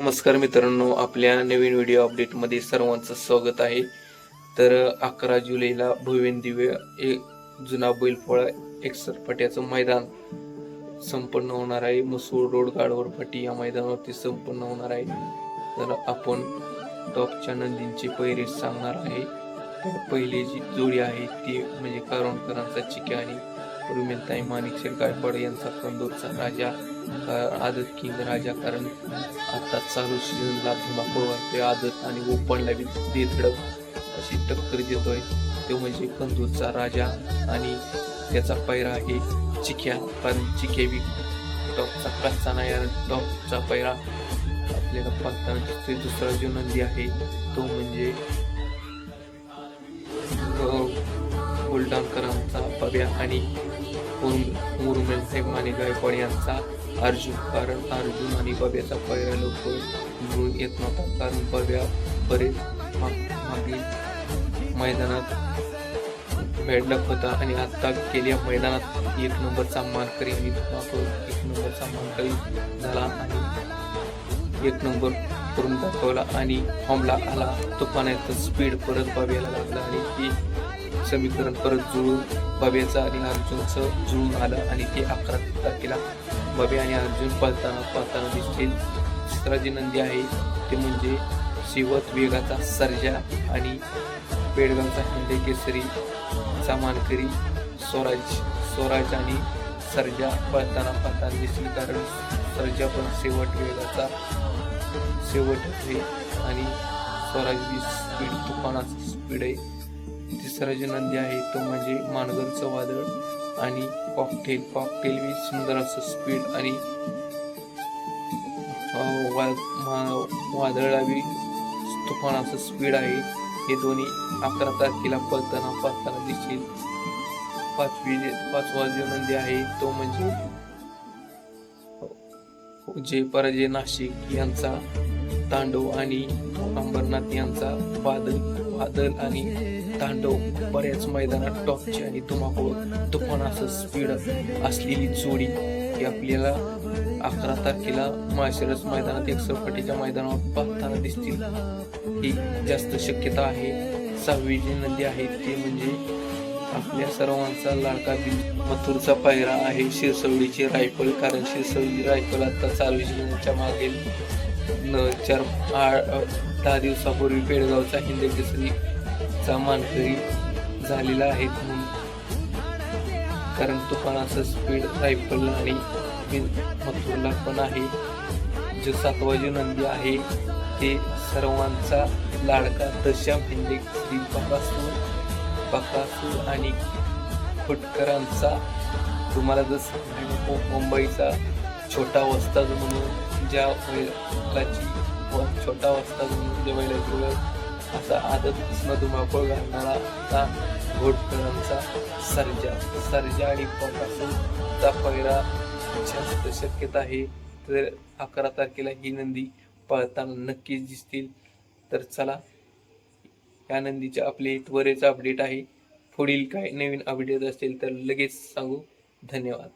नमस्कार मित्रांनो आपल्या नवीन व्हिडिओ अपडेटमध्ये सर्वांचं स्वागत आहे. तर अकरा जुलैला भुवेन दिव्य एक जुना बैलपोळा एकसरपट्याचं मैदान संपन्न होणार आहे. मसूर रोड गाडवर पट्टी या मैदानावरती संपन्न होणार आहे. तर आपण टॉपच्या नंदींची पैरे सांगणार आहे. तर पहिली जी जोडी आहे ती म्हणजे कारोणकरांचा चिक्या आणि रुमेलताई माणिकशेर गायकवाड यांचा कंदूरचा राजा. आदत किंग राजा कारण आता चालू सीझनला धुमाकूळ वाटतोय आदत आणि ओपनला बी देधडक अशी टक्कर देतोय. तो म्हणजे कंदूरचा राजा आणि त्याचा पैरा आहे चिक्या कारण चिक्या बी टॉपचा कच्चा नाही आणि टॉपचा पैरा आपल्याला पाहताना दुसरा जो नंदी आहे तो म्हणजे अ, बुलढाणकरांचा पव्या आणि मुरुमेल साहेब माने गायकवाड यांचा अर्जुन कारण अर्जुन आणि बब्याचा पहिला लवकर जुळून येत नव्हता कारण बब्या बरेच माग- मागील मैदानात भेडलक होता आणि आत्ता केल्या मैदानात एक नंबरचा मानकरी आणि एक नंबरचा मानकरी झाला आणि एक नंबर करून दाखवला आणि फॉर्मला आला. तुफानाचं स्पीड परत बब्याला लागला आणि ते समीकरण परत जुळून बब्याचं आणि अर्जुनचं जुळून आलं आणि ते अकरा तारखेला बबे आणि अर्जुन पळताना पळताना दिसतील. तिसरा जी नंदी आहे. ते म्हणजे शिवत वेगाचा सर्जा आणि बेडगावचा हिंदे केसरी मानकरी स्वराज स्वराज आणि सर्जा पळताना पळताना दिसतील. कारण सर्जा पण शेवट वेगाचा शेवट आहे आणि स्वराज बी स्पीड तुफानाचा स्पीड आहे. तिसरा जो नंदी आहे तो म्हणजे मानगरचं वादळ. आणि कॉकटेल कॉकटेल बी सुंदर असं स्पीड आणि अं, वा- मा- बी तुफान असं स्पीड आहे. हे दोन्ही अकरा तारखेला पळताना पळताना देखील पाचवी पाचवा जो नंदी आहे तो म्हणजे हो, हो, जय पराजय नाशिक यांचा तांडव आणि अंबरनाथ यांचा बादल बादल आणि तांडव बऱ्याच मैदानात टॉपची आणि धुमाकूळ तुफान असं स्पीड असलेली जोडी ही आपल्याला अकरा तारखेला माळशिरस मैदानात एकसरपटीच्या मैदानावर पाहताना दिसतील. ही जास्त शक्यता आहे. सहावी जी नदी आहे ती म्हणजे आपल्या सर्वांचा लाडका बिल मथुरचा पायरा आहे शिरसवडीची रायफल कारण शिरसवडी रायफल आता सार्वजनिकच्या जीवनाच्या मागील न चार आठ दहा दिवसापूर्वी पेडगावचा हिंद केसरीचा मानकरी झालेला आहे म्हणून. कारण तुफानाचं स्पीड रायफल आणि मथुरला पण आहे. जो सातवाजी नंदी आहे ते सर्वांचा लाडका दशम हिंदे श्री बकासूर बकासूर आणि खुटकरांचा. तुम्हाला जसं मुंबईचा छोटा वस्ताद म्हणून ज्या बैलाची छोटा वाजता म्हणून ज्या बैलाची असा आदत धुमाकूळ घालणारा आता घोटकरांचा सर्जा. सर्जा आणि बकासूरचा पहिला जास्त शक्यता आहे. तर अकरा तारखेला ही नंदी पळताना नक्कीच दिसतील. तर चला या नंदीचे आपले त्वरेचा अपडेट आहे. पुढील काय नवीन अपडेट असतील तर लगेच सांगू. धन्यवाद.